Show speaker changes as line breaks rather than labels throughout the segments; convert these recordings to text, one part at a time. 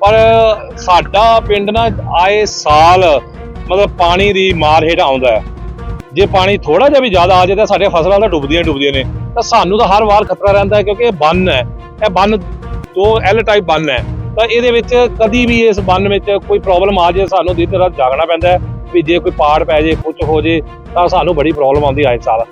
ਪਰ ਸਾਡਾ ਪਿੰਡ ਨਾ ਆਏ ਸਾਲ ਮਤਲਬ ਪਾਣੀ ਦੀ ਮਾਰ ਹੇਠ ਆਉਂਦਾ ਹੈ। ਜੇ ਪਾਣੀ ਥੋੜਾ ਜਿਹਾ ਵੀ ਜ਼ਿਆਦਾ ਆ ਜਾਏ ਤਾਂ ਸਾਡੇ ਫਸਲਾਂ ਤਾਂ ਡੁੱਬਦੀਆਂ ਡੁੱਬਦੀਆਂ ਨੇ। ਤਾਂ ਸਾਨੂੰ ਤਾਂ ਹਰ ਵਾਰ ਖਤਰਾ ਰਹਿੰਦਾ ਹੈ ਕਿਉਂਕਿ ਇਹ ਬੰਨ ਹੈ। ਇਹ ਬੰਨ ਦੋ ਐਲ ਟਾਈਪ ਬੰਨ ਹੈ। ਤਾਂ ਇਹਦੇ ਵਿੱਚ ਕਦੀ ਵੀ ਇਸ ਬੰਨ ਵਿੱਚ ਕੋਈ ਪ੍ਰੋਬਲਮ ਆ ਜਾਏ ਸਾਨੂੰ ਦਿਨ ਰਾਤ ਜਾਗਣਾ ਪੈਂਦਾ ਵੀ ਜੇ ਕੋਈ ਪਾੜ ਪੈ ਜੇ ਕੁਝ ਹੋ ਜੇ ਤਾਂ ਸਾਨੂੰ ਬੜੀ ਪ੍ਰੋਬਲਮ ਆਉਂਦੀ ਆਏ ਸਾਲ।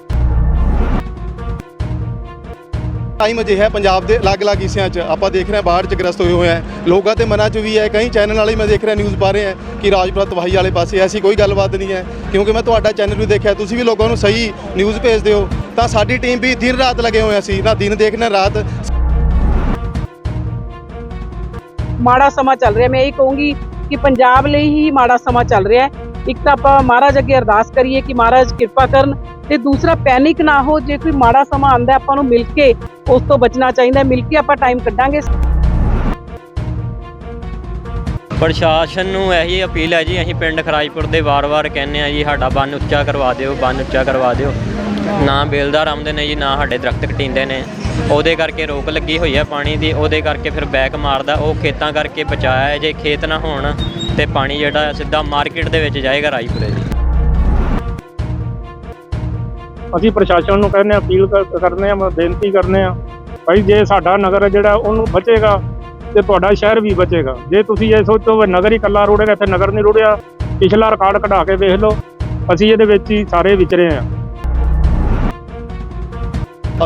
ਟਾਈਮ ਅਜੇ ਹੈ ਪੰਜਾਬ ਦੇ ਅਲੱਗ-ਅਲੱਗ ਹਿੱਸਿਆਂ 'ਚ। ਆਪਾਂ ਦੇਖ ਰਹੇ ਹਾਂ ਬਾਹਰ 'ਚ ਗ੍ਰਸਤ ਹੋਏ ਹੋਏ ਹੈ। ਲੋਕਾਂ ਦੇ ਮਨਾਂ 'ਚ ਵੀ ਹੈ। ਕਈ ਚੈਨਲ ਵਾਲੇ ਮੈਂ ਦੇਖ ਰਿਹਾ ਨਿਊਜ਼ ਪਾ ਰਹੇ ਹੈ ਕਿ ਰਾਜਪੁਰਾ ਤਬਾਹੀ ਵਾਲੇ ਪਾਸੇ ਐਸੀ ਕੋਈ ਗੱਲਬਾਤ ਨਹੀਂ ਹੈ। ਕਿਉਂਕਿ ਮੈਂ ਤੁਹਾਡਾ ਚੈਨਲ ਵੀ ਦੇਖਿਆ, ਤੁਸੀਂ ਵੀ ਲੋਕਾਂ ਨੂੰ ਸਹੀ ਨਿਊਜ਼ ਭੇਜਦੇ ਹੋ। ਤਾਂ ਸਾਡੀ ਟੀਮ ਵੀ ਦਿਨ ਰਾਤ ਲੱਗੇ ਹੋਏ ਸੀ ਨਾ ਦਿਨ ਦੇਖਣਾ ਰਾਤ।
ਮਾੜਾ ਸਮਾਂ ਚੱਲ ਰਿਹਾ। ਮੈਂ ਇਹ ਕਹੂੰਗੀ ਕਿ ਪੰਜਾਬ ਲਈ ਹੀ ਮਾੜਾ ਸਮਾਂ ਚੱਲ ਰਿਹਾ ਹੈ। ਇੱਕ ਤਾਂ ਆਪਾਂ ਮਹਾਰਾਜ ਅੱਗੇ ਅਰਦਾਸ ਕਰੀਏ ਕਿ ਮਹਾਰਾਜ ਕਿਰਪਾ ਕਰਨ। ਤੇ ਦੂਸਰਾ ਪੈਨਿਕ ਨਾ ਹੋ, ਜੇ ਕੋਈ ਮਾੜਾ ਸਮਾਂ ਆਂਦਾ, ਆਪਾਂ ਨੂੰ ਮਿਲ ਕੇ ਉਸ ਤੋਂ ਬਚਣਾ ਚਾਹੀਦਾ, ਮਿਲ ਕੇ ਆਪਾਂ ਟਾਈਮ ਕੱਢਾਂਗੇ।
ਪ੍ਰਸ਼ਾਸਨ ਨੂੰ ਇਹੀ ਅਪੀਲ ਹੈ ਜੀ, ਅਸੀਂ ਪਿੰਡ ਖਰਾਜਪੁਰ ਦੇ ਵਾਰ-ਵਾਰ ਕਹਿੰਦੇ ਆ ਜੀ, ਸਾਡਾ ਬੰਨ ਉੱਚਾ ਕਰਵਾ ਦਿਓ, ਬੰਨ ਉੱਚਾ ਕਰਵਾ ਦਿਓ। ਨਾ ਬੇਲਦਾਰ ਆਉਂਦੇ ਨੇ ਜੀ, ਨਾ ਸਾਡੇ ਦਰਖਤ ਕਟਿੰਦੇ ਨੇ। ਉਹਦੇ ਕਰਕੇ ਰੋਕ ਲੱਗੀ ਹੋਈ ਹੈ ਪਾਣੀ ਦੀ, ਉਹਦੇ ਕਰਕੇ ਫਿਰ ਬੈਕ ਮਾਰਦਾ, ਉਹ ਖੇਤਾਂ ਕਰਕੇ ਬਚਾਇਆ ਜੇ ਖੇਤ ਨਾ ਹੋਣ ਤੇ ਪਾਣੀ ਜਿਹੜਾ ਸਿੱਧਾ ਮਾਰਕੀਟ ਦੇ ਵਿੱਚ ਜਾਏਗਾ ਰਾਜਪੁਰੇ ਜੀ।
ਅਸੀਂ ਪ੍ਰਸ਼ਾਸਨ ਨੂੰ ਕਹਿੰਦੇ ਹਾਂ, ਅਪੀਲ ਕਰ- ਕਰਨੇ ਆ ਬੇਨਤੀ ਕਰਨੇ ਆ ਭਾਈ ਜੇ ਸਾਡਾ ਨਗਰ ਜਿਹੜਾ ਉਹਨੂੰ ਬਚੇਗਾ ਤੇ ਤੁਹਾਡਾ ਸ਼ਹਿਰ ਵੀ ਬਚੇਗਾ। ਜੇ ਤੁਸੀਂ ਇਹ ਸੋਚੋ ਵੀ ਨਗਰ ਹੀ ਇਕੱਲਾ ਰੁੜੇਗਾ, ਇੱਥੇ ਨਗਰ ਨਹੀਂ ਰੁੜਿਆ, ਪਿਛਲਾ ਰਿਕਾਰਡ ਕਢਾ ਕੇ ਵੇਖ ਲਓ, ਅਸੀਂ ਇਹਦੇ ਵਿੱਚ ਹੀ ਸਾਰੇ ਵਿਚਰੇ ਆ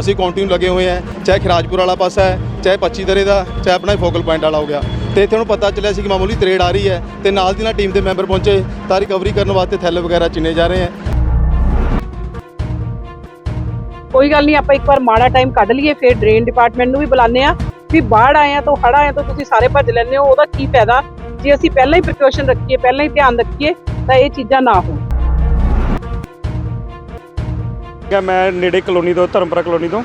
ਅਸੀਂ ਕੰਟੀਨਿਊ ਲੱਗੇ ਹੋਏ ਹਾਂ, ਚਾਹੇ ਖਿਰਾਜਪੁਰ ਵਾਲਾ ਪਾਸਾ ਹੈ, ਚਾਹੇ 25 ਦਰੇ ਦਾ, ਚਾਹੇ ਆਪਣਾ ਫੋਕਲ ਪੁਆਇੰਟ ਵਾਲਾ ਹੋ ਗਿਆ। ਤੇ ਇੱਥੇ ਨੂੰ ਪਤਾ ਚੱਲਿਆ ਸੀ ਕਿ ਮਾਮੂਲੀ ਤਰੇੜ ਆ ਰਹੀ ਹੈ ਤੇ ਨਾਲ ਦੀ ਨਾਲ ਟੀਮ ਦੇ ਮੈਂਬਰ ਪਹੁੰਚੇ, ਤਾਂ ਰਿਕਵਰੀ ਕਰਨ ਵਾਸਤੇ ਥੈਲੇ ਵਗੈਰਾ ਚਿਨੇ ਜਾ ਰਹੇ ਹੈ।
ਕੋਈ ਗੱਲ ਨਹੀਂ ਆਪਾਂ ਇੱਕ ਵਾਰ ਮਾੜਾ ਟਾਈਮ ਕੱਢ ਲਈਏ ਫਿਰ ਡਰੇਨ ਡਿਪਾਰਟਮੈਂਟ ਨੂੰ ਵੀ ਬੁਲਾਉਂਦੇ ਆ ਵੀ ਬਾੜ ਆਏ ਆ ਤਾਂ ਹੜ ਆਏ ਆ ਤਾਂ ਤੁਸੀਂ ਸਾਰੇ ਭੱਜ ਲੈਂਦੇ ਹੋ ਉਹਦਾ ਕੀ ਫਾਇਦਾ? ਜੇ ਅਸੀਂ ਪਹਿਲਾਂ ਹੀ ਪ੍ਰੀਕਾਸ਼ਨ ਰੱਖੀਏ ਪਹਿਲਾਂ ਹੀ ਧਿਆਨ ਰੱਖੀਏ ਤਾਂ ਇਹ ਚੀਜ਼ਾਂ ਨਾ ਹੋਣ।
ਠੀਕ ਹੈ ਮੈਂ ਨੇੜੇ ਕਲੋਨੀ ਤੋਂ ਧਰਮਪੁਰਾ ਕਲੋਨੀ ਤੋਂ।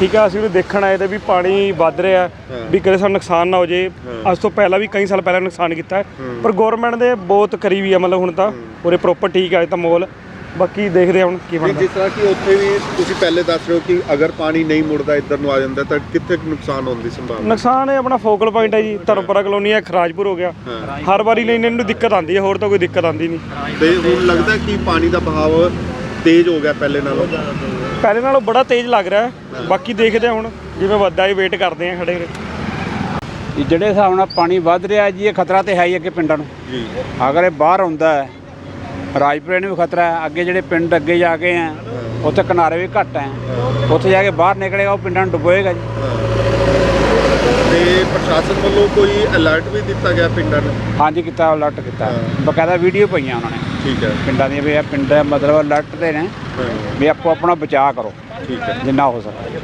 ਠੀਕ ਹੈ ਅਸੀਂ ਵੀ ਦੇਖਣ ਆਏ ਤੇ ਵੀ ਪਾਣੀ ਵੱਧ ਰਿਹਾ ਵੀ ਕਦੇ ਸਾਨੂੰ ਨੁਕਸਾਨ ਨਾ ਹੋ ਜੇ। ਅੱਜ ਤੋਂ ਪਹਿਲਾਂ ਵੀ ਕਈ ਸਾਲ ਪਹਿਲਾਂ ਨੁਕਸਾਨ ਕੀਤਾ। ਪਰ ਗਵਰਨਮੈਂਟ ਦੇ ਬਹੁਤ ਕਰੀਬੀ ਆ ਮਤਲਬ ਹੁਣ ਤਾਂ ਪੂਰੇ ਪ੍ਰੋਪਰ ਠੀਕ ਅੱਜ ਤਾਂ ਮੋਲ ਬਾਕੀ ਦੇਖਦੇ ਹਾਂ ਹੁਣ ਕੀ ਬਣਦਾ।
ਜਿਸ ਤਰ੍ਹਾਂ ਕਿ ਉੱਥੇ ਵੀ ਤੁਸੀਂ ਪਹਿਲੇ ਦੱਸ ਰਹੇ ਹੋ ਕਿ ਅਗਰ ਪਾਣੀ ਨਹੀਂ ਮੁੜਦਾ ਇੱਧਰ ਨੂੰ ਆ ਜਾਂਦਾ ਤਾਂ ਕਿੱਥੇ ਕੁ ਨੁਕਸਾਨ ਹੋਣ ਦੀ ਸੰਭਾਵਨਾ?
ਨੁਕਸਾਨ ਇਹ ਆਪਣਾ ਫੋਕਲ ਪੁਆਇੰਟ ਹੈ ਜੀ ਧਰਮਪੁਰਾ ਕਲੋਨੀ ਹੈ ਖਰਾਜਪੁਰ ਹੋ ਗਿਆ। ਹਰ ਵਾਰੀ ਲਈ ਇਹਨਾਂ ਨੂੰ ਦਿੱਕਤ ਆਉਂਦੀ ਹੈ ਹੋਰ ਤਾਂ ਕੋਈ ਦਿੱਕਤ ਆਉਂਦੀ ਨਹੀਂ।
ਤੇ ਹੁਣ ਲੱਗਦਾ ਕਿ ਪਾਣੀ ਦਾ ਬਹਾਵ ਤੇਜ਼ ਹੋ ਗਿਆ ਪਹਿਲੇ ਨਾਲੋਂ?
ਪਹਿਲੇ ਨਾਲੋਂ ਬੜਾ ਤੇਜ਼ ਲੱਗ ਰਿਹਾ ਹੈ। ਬਾਕੀ ਦੇਖਦੇ ਹਾਂ ਹੁਣ ਜਿਵੇਂ ਵੱਧਦਾ ਹੈ ਵੇਟ ਕਰਦੇ ਹਾਂ ਖੜੇ
ਜਿਹੜੇ ਹਿਸਾਬ ਨਾਲ ਪਾਣੀ ਵੱਧ ਰਿਹਾ ਹੈ ਜੀ ਇਹ ਖਤਰਾ ਤੇ ਹੈ ਹੀ ਅੱਗੇ ਪਿੰਡਾਂ ਨੂੰ।
ਜੀ।
ਅਗਰ ਇਹ ਬਾਹਰ ਆਉਂਦਾ ਹੈ ਰਾਜਪੁਰੇ ਨੂੰ ਵੀ ਖਤਰਾ ਹੈ। ਅੱਗੇ ਜਿਹੜੇ ਪਿੰਡ ਅੱਗੇ ਜਾ ਕੇ ਆ ਉੱਥੇ ਕਿਨਾਰੇ ਵੀ ਘੱਟ ਹੈ। ਉੱਥੇ ਜਾ ਕੇ ਬਾਹਰ ਨਿਕਲੇਗਾ ਉਹ ਪਿੰਡਾਂ ਨੂੰ ਡੁਬੋਏਗਾ ਜੀ।
ਤੇ ਪ੍ਰਸ਼ਾਸਨ ਵੱਲੋਂ ਕੋਈ ਅਲਰਟ ਵੀ ਦਿੱਤਾ ਗਿਆ ਪਿੰਡਾਂ ਨੂੰ?
ਹਾਂਜੀ ਕੀਤਾ ਅਲਰਟ ਕੀਤਾ। ਬਕਾਇਦਾ ਵੀਡੀਓ ਪਈਆਂ ਉਹਨਾਂ ਨੇ।
ਠੀਕ ਹੈ।
ਪਿੰਡਾਂ ਦੀਆਂ ਵੀ ਇਹ ਪਿੰਡ ਮਤਲਬ ਅਲਰਟ ਤੇ ਨੇ। ਵੀ ਆਪੋ ਆਪਣਾ ਬਚਾਅ ਕਰੋ
ਠੀਕ ਹੈ।
ਜਿੰਨਾ ਹੋ ਸਕੇ।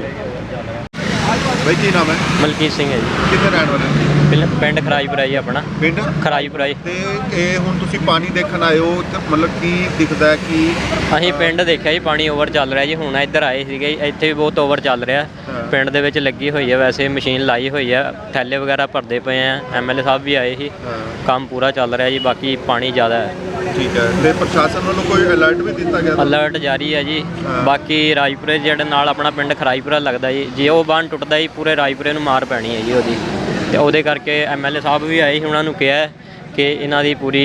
ਬਾਈ ਕੀ ਨਾਮ ਹੈ?
ਮਲਕੀਤ ਸਿੰਘ ਹੈ ਜੀ।
ਕਿੱਥੇ ਰਹਿਣ ਵਾਲੇ
ਪਿੰਡ- ਪਿੰਡ ਖਰਾਜਪੁਰਾ ਜੀ ਆਪਣਾ।
ਪਿੰਡ?
ਖਰਾਜਪੁਰਾ ਜੀ।
ਤੇ ਇਹ ਹੁਣ ਤੁਸੀਂ ਪਾਣੀ ਦੇਖਣ ਆਏ ਹੋ ਤੇ ਮਤਲਬ ਕੀ ਦਿਖਦਾ ਹੈ ਕਿ
ਅਸੀਂ ਪਿੰਡ ਦੇਖਿਆ ਜੀ ਪਾਣੀ ਓਵਰ ਚੱਲ ਰਿਹਾ ਜੀ ਹੁਣ ਇੱਧਰ ਆਏ ਸੀਗੇ ਜੀ, ਇੱਥੇ ਵੀ ਬਹੁਤ ਓਵਰ ਚੱਲ ਰਿਹਾ।
ਹਾਂ।
ਪਿੰਡ ਦੇ ਵਿੱਚ ਲੱਗੀ ਹੋਈ ਹੈ ਵੈਸੇ ਮਸ਼ੀਨ ਲਾਈ ਹੋਈ ਹੈ ਥੈਲੇ ਵਗੈਰਾ ਭਰਦੇ ਪਏ ਆ ਐਮਐਲਏ ਸਾਹਿਬ ਵੀ ਆਏ ਸੀ।
ਹਾਂ।
ਕੰਮ ਪੂਰਾ ਚੱਲ ਰਿਹਾ ਜੀ ਬਾਕੀ ਪਾਣੀ ਜ਼ਿਆਦਾ ਹੈ।
ਠੀਕ ਹੈ। ਤੇ ਪ੍ਰਸ਼ਾਸਨ ਵੱਲੋਂ ਕੋਈ ਅਲਰਟ ਵੀ ਦਿੱਤਾ ਗਿਆ? ਤੁਹਾਨੂੰ?
ਅਲਰਟ ਜਾਰੀ ਹੈ ਜੀ।
ਹਾਂ।
ਬਾਕੀ ਰਾਜਪੁਰੇ ਜਿਹੜੇ ਨਾਲ ਆਪਣਾ ਪਿੰਡ ਖਰਾਈਪੁਰਾ ਲੱਗਦਾ ਜੀ ਜੇ ਉਹ ਬੰਨ ਟੁੱਟਦਾ ਜੀ ਪੂਰੇ ਰਾਜਪੁਰੇ ਨੂੰ ਮਾਰ ਪੈਣੀ ਹੈ ਜੀ ਉਹਦੀ। ਤੇ ਉਹਦੇ ਕਰਕੇ ਐਮਐਲਏ ਸਾਹਿਬ ਵੀ ਆਏ ਸੀ ਉਹਨਾਂ ਨੂੰ ਕਿਹਾ ਕਿ ਇਹਨਾਂ ਦੀ ਪੂਰੀ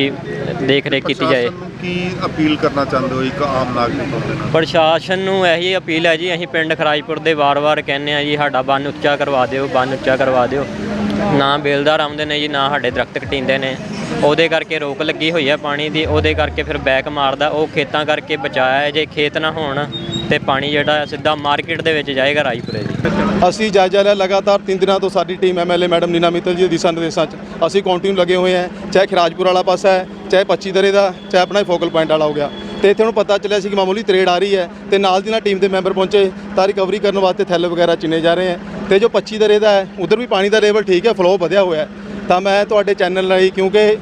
ਦੇਖ ਰੇਖ ਕੀਤੀ ਜਾਏ।
ਪ੍ਰਸ਼ਾਸਨ ਨੂੰ ਕੀ ਅਪੀਲ ਕਰਨਾ ਚਾਹੁੰਦੇ ਹੋ ਇੱਕ ਆਮ ਨਾਗਰਿਕ ਹੋਣ ਦੇ ਨਾਲ
ਪ੍ਰਸ਼ਾਸਨ ਨੂੰ ਇਹੀ ਅਪੀਲ ਹੈ ਜੀ ਅਸੀਂ ਪਿੰਡ ਖਰਾਜਪੁਰ ਦੇ ਵਾਰ-ਵਾਰ ਕਹਿੰਦੇ ਆ ਜੀ ਸਾਡਾ ਬੰਨ ਉੱਚਾ ਕਰਵਾ ਦਿਓ ਬੰਨ ਉੱਚਾ ਕਰਵਾ ਦਿਓ। ਨਾ ਬੇਲਦਾਰ ਆਉਂਦੇ ਨੇ ਜੀ ਨਾ ਸਾਡੇ ਦਰਖਤ ਕਟਿੰਦੇ ਨੇ। ਉਹਦੇ ਕਰਕੇ ਰੋਕ ਲੱਗੀ ਹੋਈ ਹੈ ਪਾਣੀ ਦੀ ਉਹਦੇ ਕਰਕੇ ਫਿਰ ਬੈਕ ਮਾਰਦਾ। ਉਹ ਖੇਤਾਂ ਕਰਕੇ ਬਚਾਇਆ ਹੈ ਜੇ ਖੇਤ ਨਾ ਹੋਣ ਤੇ ਪਾਣੀ ਜਿਹੜਾ ਹੈ ਸਿੱਧਾ ਮਾਰਕੀਟ ਦੇ ਵਿੱਚ ਜਾਏਗਾ ਰਾਜਪੁਰੇ ਜੀ।
ਅਸੀਂ ਜਾਇਜ਼ਾ ਲਿਆ ਲਗਾਤਾਰ 3 ਦਿਨਾਂ ਤੋਂ ਸਾਡੀ team MLA madam Neena Mittal ji ਦੇ ਦਿਸ਼ਾ ਨਿਰਦੇਸ਼ਾਂ 'ਚ। ਅਸੀਂ ਕੰਟੀਨਿਊ ਲੱਗੇ ਹੋਏ ਹਾਂ, ਚਾਹੇ ਖਰਾਜਪੁਰ ਵਾਲਾ ਪਾਸਾ ਹੈ, ਚਾਹੇ 25 ਦਰੇ ਦਾ, ਚਾਹੇ ਆਪਣਾ ਫੋਕਲ ਪੁਆਇੰਟ ਵਾਲਾ ਹੋ ਗਿਆ। ਤੇ ਇੱਥੇ ਉਹਨੂੰ ਪਤਾ ਚੱਲਿਆ ਸੀ ਕਿ ਮਾਮੂਲੀ ਤਰੇੜ ਆ ਰਹੀ ਹੈ ਤੇ ਨਾਲ ਦੀ ਨਾਲ ਟੀਮ ਦੇ ਮੈਂਬਰ ਪਹੁੰਚੇ, ਤਾਂ ਰਿਕਵਰੀ ਕਰਨ ਵਾਸਤੇ ਥੈਲੇ ਵਗੈਰਾ ਚਿਨੇ ਜਾ ਰਹੇ ਹੈ। ਤੇ ਜੋ 25 ਦਰੇ ਦਾ ਹੈ, ਉਧਰ ਵੀ ਪਾਣੀ ਦਾ ਲੈਵਲ ਠੀਕ ਹੈ ਫਲੋ ਵਧਿਆ ਹੋਇਆ ਤਾਂ ਮੈਂ ਤੁਹਾਡੇ ਚੈਨਲ ਰਾਹੀਂ, ਕਿਉਂਕਿ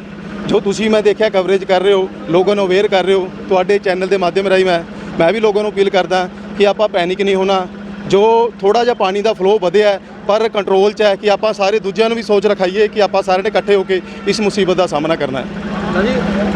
ਜੋ ਤੁਸੀਂ ਮੈਂ ਦੇਖਿਆ ਕਵਰੇਜ ਕਰ ਰਹੇ ਹੋ, ਲੋਕਾਂ ਨੂੰ ਅਵੇਅਰ ਕਰ ਰਹੇ ਹੋ, ਤੁਹਾਡੇ ਚੈਨਲ ਦੇ ਮਾਧਿਅਮ ਰਾਹੀਂ ਮੈਂ ਮੈਂ ਵੀ ਲੋਕਾਂ ਨੂੰ ਅਪੀਲ ਕਰਦਾ ਕਿ ਆਪਾਂ ਪੈਨਿਕ ਨਹੀਂ ਹੋਣਾ ਜੋ ਥੋੜਾ ਜਿਹਾ ਪਾਣੀ ਦਾ ਫਲੋ ਵਧਿਆ ਪਰ ਕੰਟਰੋਲ 'ਚ ਹੈ ਕਿ ਆਪਾਂ ਸਾਰੇ ਦੂਜਿਆਂ ਨੂੰ ਵੀ ਸੋਚ ਰਖਾਈਏ ਕਿ ਆਪਾਂ ਸਾਰਿਆਂ ਨੇ ਇਕੱਠੇ ਹੋ ਕੇ ਇਸ ਮੁਸੀਬਤ ਦਾ ਸਾਹਮਣਾ ਕਰਨਾ ਹੈ।
ਹਾਂਜੀ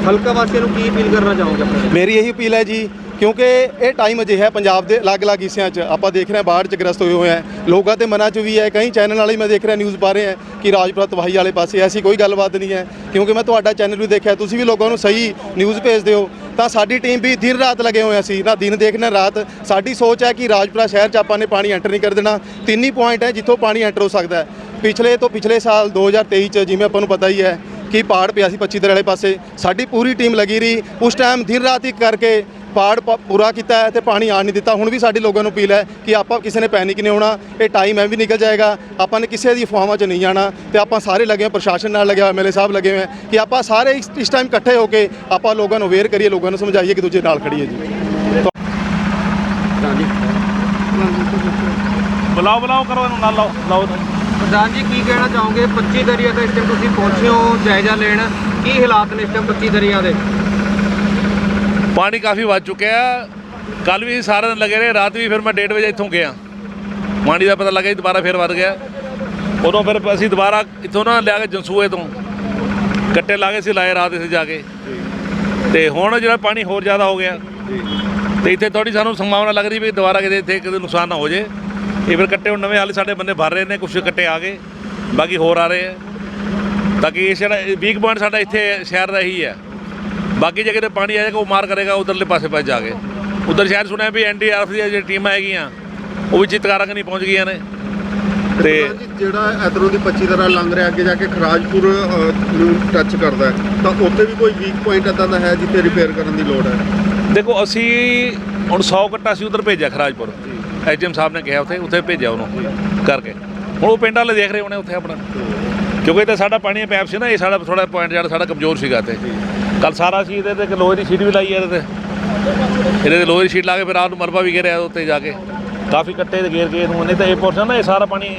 ਹਲਕਾ ਵਾਸੀਆਂ ਨੂੰ ਕੀ ਅਪੀਲ ਕਰਨਾ ਚਾਹੋਗੇ
ਮੇਰੀ ਇਹੀ ਅਪੀਲ ਹੈ ਜੀ ਕਿਉਂਕਿ ਇਹ ਟਾਈਮ ਅਜਿਹਾ ਹੈ ਪੰਜਾਬ ਦੇ ਅਲੱਗ-ਅਲੱਗ ਹਿੱਸਿਆਂ 'ਚ ਆਪਾਂ ਦੇਖ ਰਹੇ ਹਾਂ ਬਾੜ 'ਚ ਗ੍ਰਸਤ ਹੋਏ ਹੋਏ ਹੈ। ਲੋਕਾਂ ਦੇ ਮਨਾਂ 'ਚ ਵੀ ਹੈ ਕਈ ਚੈਨਲ ਵਾਲੇ ਮੈਂ ਦੇਖ ਰਿਹਾ ਨਿਊਜ਼ ਪਾ ਰਹੇ ਹੈ ਕਿ ਰਾਜਪੁਰਾ ਤਬਾਹੀ ਵਾਲੇ ਪਾਸੇ ਐਸੀ ਕੋਈ ਗੱਲਬਾਤ ਨਹੀਂ ਹੈ ਕਿਉਂਕਿ ਮੈਂ ਤੁਹਾਡਾ ਚੈਨਲ ਵੀ ਦੇਖਿਆ ਤੁਸੀਂ ਵੀ ਲੋਕਾਂ ਨੂੰ ਸਹੀ ਨਿਊਜ਼ ਭੇਜਦੇ ਹੋ। ਤਾਂ ਸਾਡੀ ਟੀਮ ਵੀ ਦਿਨ ਰਾਤ ਲੱਗੇ ਹੋਏ ਸੀ ਨਾ ਦਿਨ ਦੇਖਣਾ ਰਾਤ। ਸਾਡੀ ਸੋਚ ਹੈ ਕਿ ਰਾਜਪੁਰਾ ਸ਼ਹਿਰ 'ਚ ਆਪਾਂ ਨੇ ਪਾਣੀ ਐਂਟਰ ਨਹੀਂ ਕਰ ਦੇਣਾ। ਤਿੰਨ ਹੀ ਪੁਆਇੰਟ ਹੈ ਜਿੱਥੋਂ ਪਾਣੀ ਐਂਟਰ ਹੋ ਸਕਦਾ ਹੈ। ਪਿਛਲੇ ਤੋਂ ਪਿਛਲੇ ਸਾਲ 2023 ਚ ਜਿਵੇਂ ਆਪਾਂ ਨੂੰ ਪਤਾ ਹੀ ਹੈ ਕਿ ਪਾੜ ਪਿਆ ਸੀ 25 ਦਰ ਵਾਲੇ ਪਾਸੇ। ਸਾਡੀ ਪੂਰੀ ਟੀਮ ਲੱਗੀ ਰਹੀ। ਉਸ ਟਾਈਮ ਦਿਨ ਰਾਤ ਇੱਕ ਕਰਕੇ ਪਾੜ ਪ- ਪੂਰਾ ਕੀਤਾ ਹੈ ਤੇ ਪਾਣੀ ਆਣ ਨਹੀਂ ਦਿੱਤਾ। ਹੁਣ ਵੀ ਸਾਡੇ ਲੋਕਾਂ ਨੂੰ ਅਪੀਲ ਹੈ ਕਿ ਆਪਾਂ ਕਿਸੇ ਨੇ ਪੈਨਿਕ ਨਹੀਂ ਹੋਣਾ ਇਹ ਟਾਈਮ ਐ ਵੀ ਨਿਕਲ ਜਾਏਗਾ। ਆਪਾਂ ਨੇ ਕਿਸੇ ਦੀ ਅਫਵਾਹਾਂ 'ਚ ਨਹੀਂ ਜਾਣਾ ਤੇ ਆਪਾਂ ਸਾਰੇ ਲੱਗੇ ਹੋਏ ਪ੍ਰਸ਼ਾਸਨ ਨਾਲ ਲੱਗਿਆ ਐਮਐਲਏ ਸਾਹਿਬ ਲੱਗੇ ਹੋਏ ਕਿ ਆਪਾਂ ਸਾਰੇ ਇਸ ਇਸ ਟਾਈਮ ਇਕੱਠੇ ਹੋ ਕੇ ਆਪਾਂ ਲੋਕਾਂ ਨੂੰ ਅਵੇਅਰ ਕਰੀਏ ਲੋਕਾਂ ਨੂੰ ਸਮਝਾਈਏ ਕਿ ਦੂਜੇ ਨਾਲ ਖੜੀਏ ਜੀ।
ਬੁਲਾਓ ਬੁਲਾਓ ਕਰੋ ਇਹਨੂੰ ਨਾਲ ਲਾਓ ਲਾਓ।
ਪ੍ਰਧਾਨ ਜੀ ਕੀ ਕਹਿਣਾ ਚਾਹੋਗੇ? 25 ਦਰਿਆ ਦਾ ਇਸ ਟਾਈਮ ਤੁਸੀਂ ਪਹੁੰਚੇ ਹੋ ਜਾਇਜ਼ਾ ਲੈਣ। ਕੀ ਹਾਲਾਤ ਨੇ ਇਸ ਟਾਈਮ 25 ਦਰਿਆ ਦੇ?
ਪਾਣੀ ਕਾਫੀ ਵੱਧ ਚੁੱਕਿਆ ਕੱਲ ਵੀ ਸਾਰਾ ਦਿਨ ਲੱਗੇ ਰਹੇ, ਰਾਤ ਵੀ ਫਿਰ ਮੈਂ 1:30 ਵਜੇ ਇੱਥੋਂ ਗਿਆ। ਪਾਣੀ ਦਾ ਪਤਾ ਲੱਗਾ ਜੀ, ਦੁਬਾਰਾ ਫਿਰ ਵੱਧ ਗਿਆ। ਉਦੋਂ ਫਿਰ ਅਸੀਂ ਦੁਬਾਰਾ ਇੱਥੋਂ ਨਾ ਲਿਆ ਕੇ ਜੰਸੂਏ ਤੋਂ। ਕੱਟੇ ਲਾ ਕੇ ਸੀ ਲਾਏ ਰਾਤ ਇੱਥੇ ਜਾ ਕੇ। ਤੇ ਹੁਣ ਜਿਹੜਾ ਪਾਣੀ ਹੋਰ ਜ਼ਿਆਦਾ ਹੋ ਗਿਆ। ਤੇ ਇੱਥੇ ਥੋੜੀ ਸਾਨੂੰ ਸੰਭਾਵਨਾ ਲੱਗ ਰਹੀ ਵੀ ਦੁਬਾਰਾ ਕਿਤੇ ਇੱਥੇ ਕਿਤੇ ਨੁਕਸਾਨ ਨਾ ਹੋ ਜੇ। ਇਹ ਫਿਰ ਕੱਟੇ ਹੁਣ ਨਵੇਂ ਹਾਲੇ ਸਾਡੇ ਬੰਦੇ ਭਰ ਰਹੇ ਨੇ ਕੁਝ ਕੱਟੇ ਆ ਗਏ। ਬਾਕੀ ਹੋਰ ਆ ਰਹੇ ਆ। ਤਾਂ ਕਿ ਇਹ ਜਿਹੜਾ ਵੀਕ ਪੁਆਇੰਟ ਸਾਡਾ ਇੱਥੇ ਸ਼ਹਿਰ ਦਾ ਹੀ ਹੈ ਬਾਕੀ ਜੇ ਕਿਤੇ ਪਾਣੀ ਆਏਗਾ ਉਹ ਮਾਰ ਕਰੇਗਾ ਉਧਰਲੇ ਪਾਸੇ ਪਾ ਜਾ ਕੇ। ਉਧਰ ਸ਼ਹਿਰ ਸੁਣਿਆ ਵੀ ਐਨਡੀਆਰਐਫ ਦੀਆਂ ਜਿਹੜੀ ਟੀਮਾਂ ਹੈਗੀਆਂ ਉਹ ਵੀ ਚਿਤਕਾਰਾਂ ਨਹੀਂ ਪਹੁੰਚ ਗਈਆਂ ਨੇ। ਤੇ
ਜਿਹੜਾ ਇਧਰੋਂ ਦੀ 25 ਦਰਾ ਲੰਘ ਰਿਹਾ ਅੱਗੇ ਜਾ ਕੇ ਖਰਾਜਪੁਰ ਨੂੰ ਟੱਚ ਕਰਦਾ ਤਾਂ ਉੱਥੇ ਵੀ ਕੋਈ ਵੀਕ ਪੁਆਇੰਟ ਇਦਾਂ ਦਾ ਹੈ ਜਿੱਥੇ ਰਿਪੇਅਰ ਕਰਨ ਦੀ ਲੋੜ ਹੈ?
ਦੇਖੋ ਅਸੀਂ ਹੁਣ 100 ਕੱਟਾ ਸੀ ਉਧਰ ਭੇਜਿਆ ਖਰਾਜਪੁਰ। ਐਚਐਮ ਸਾਹਿਬ ਨੇ ਕਿਹਾ ਉੱਥੇ ਉੱਥੇ ਭੇਜਿਆ ਉਹਨੂੰ ਕਰਕੇ। ਹੁਣ ਉਹ ਪਿੰਡ ਵਾਲੇ ਦੇਖ ਰਹੇ ਹੋਣੇ ਉੱਥੇ ਆਪਣਾ। ਕਿਉਂਕਿ ਇਹ ਤਾਂ ਸਾਡਾ ਪਾਣੀ ਦਾ ਪੈਪ ਸੀ ਨਾ ਇਹ ਸਾਡਾ ਥੋੜਾ ਪੁਆਇੰਟ ਜਿਹੜਾ ਸਾਡਾ ਕਮਜ਼ੋਰ ਸੀਗਾ ਤੇ ਕੱਲ ਸਾਰਾ ਸੀ ਇਹਦੇ ਤੇ ਲੋਹੇ ਦੀ ਸ਼ੀਟ ਵੀ ਲਾਈ ਹੈ ਇਹਦੇ ਤੇ। ਇਹਦੇ ਤੇ ਲੋਹੇ ਦੀ ਸ਼ੀਟ ਲਾ ਕੇ ਫਿਰ ਰਾਤ ਨੂੰ ਮਲਬਾ ਵੀ ਘੇਰਿਆ ਉੱਤੇ ਜਾ ਕੇ। ਕਾਫੀ ਕੱਟੇ ਤੇ ਘੇਰ ਕੇ ਇਹਨੂੰ ਨਹੀਂ ਤਾਂ ਇਹ ਪੋਰਸ਼ਨ ਨਾ ਇਹ ਸਾਰਾ ਪਾਣੀ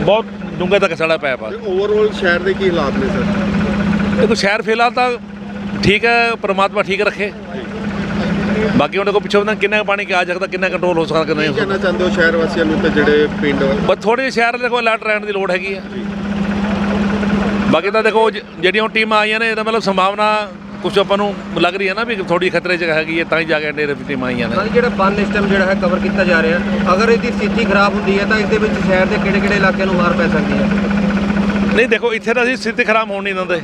ਬਹੁਤ ਡੂੰਘੇ ਤੱਕ ਸਾਡਾ ਪੈਪ ਆ।
ਤੇ ਓਵਰਆਲ ਸ਼ਹਿਰ ਦੇ ਕੀ ਹਾਲਾਤ ਨੇ ਸਰ?
ਦੇਖੋ ਸ਼ਹਿਰ ਫਿਲਹਾਲ ਤਾਂ ਠੀਕ ਹੈ ਪ੍ਰਮਾਤਮਾ ਠੀਕ ਰੱਖੇ। ਬਾਕੀ ਉਹਦੇ ਕੋਲ ਪਿੱਛੋਂ ਪਤਾ ਨੀ ਕਿੰਨਾ ਕੁ ਪਾਣੀ ਆ ਸਕਦਾ ਕਿੰਨਾ ਕੰਟਰੋਲ ਹੋ ਸਕਦਾ
ਕੀ
ਨਹੀਂ ਹੋ
ਕਹਿਣਾ ਚਾਹੁੰਦੇ ਹੋ ਸ਼ਹਿਰ ਵਾਸੀਆਂ ਨੂੰ ਤੇ ਜਿਹੜੇ ਪਿੰਡ
ਬਸ ਥੋੜੇ ਜਿਹੇ ਸ਼ਹਿਰ ਦੇ ਕੋਲ ਅਲਰਟ ਰਹਿਣ ਦੀ ਲੋੜ ਹੈਗੀ ਆ। ਬਾਕੀ ਤਾਂ ਦੇਖੋ ਜਿਹੜੀਆਂ ਟੀਮਾਂ ਆਈਆਂ ਨੇ ਇਹਦਾ ਮਤਲਬ ਸੰਭਾਵਨਾ ਕੁਝ ਆਪਾਂ ਨੂੰ ਲੱਗ ਰਹੀ ਹੈ ਨਾ ਵੀ ਥੋੜੀ ਖਤਰੇ 'ਚ ਹੈਗੀ ਹੈ ਤਾਂ ਹੀ ਜਾ ਕੇ ਡੇਰੇ ਟੀਮਾਂ ਆਈਆਂ ਨੇ।
ਨਾਲ ਜਿਹੜਾ ਬੰਨ ਇਸ ਟਾਈਮ ਜਿਹੜਾ ਹੈ ਕਵਰ ਕੀਤਾ ਜਾ ਰਿਹਾ ਅਗਰ ਇਹਦੀ ਸਥਿਤੀ ਖਰਾਬ ਹੁੰਦੀ ਹੈ ਤਾਂ ਇਸ ਦੇ ਵਿੱਚ ਸ਼ਹਿਰ ਦੇ ਕਿਹੜੇ ਕਿਹੜੇ ਇਲਾਕਿਆਂ ਨੂੰ ਮਾਰ ਪੈ ਸਕਦੀ ਹੈ?
ਨਹੀਂ ਦੇਖੋ ਇੱਥੇ ਤਾਂ ਅਸੀਂ ਸਥਿਤੀ ਖਰਾਬ ਹੋਣ ਨਹੀਂ ਦਿੰਦੇ।